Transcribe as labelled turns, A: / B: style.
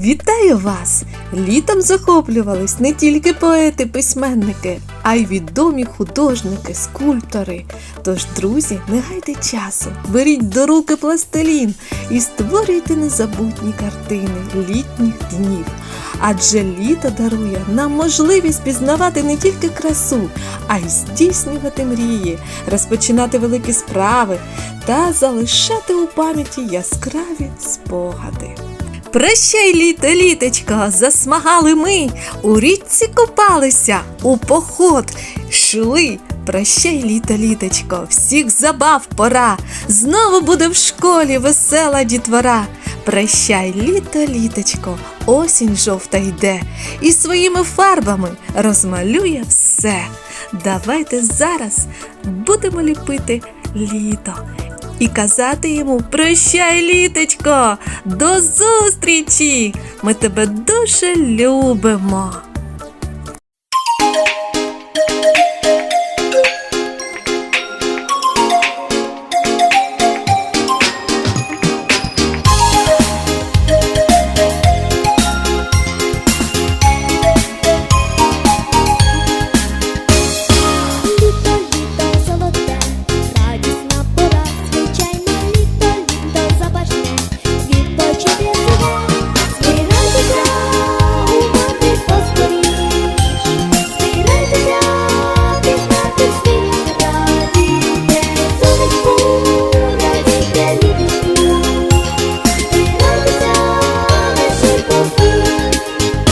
A: Вітаю вас! Літом захоплювались не тільки поети-письменники, а й відомі художники, скульптори. Тож, друзі, не гайте часу, беріть до руки пластилін і створюйте незабутні картини літніх днів. Адже літо дарує нам можливість пізнавати не тільки красу, а й здійснювати мрії, розпочинати великі справи та залишати у пам'яті яскраві спогади. Прощай, літо, літочко, засмагали ми, у річці купалися, у поход йшли. Прощай, літо, літочко, всіх забав пора. Знову буде в школі весела дітвора. Прощай, літо, літочко, осінь жовта йде, і своїми фарбами розмалює все. Давайте зараз будемо ліпити літо і казати йому Прощай, літочко, до зустрічі! Ми тебе дуже любимо.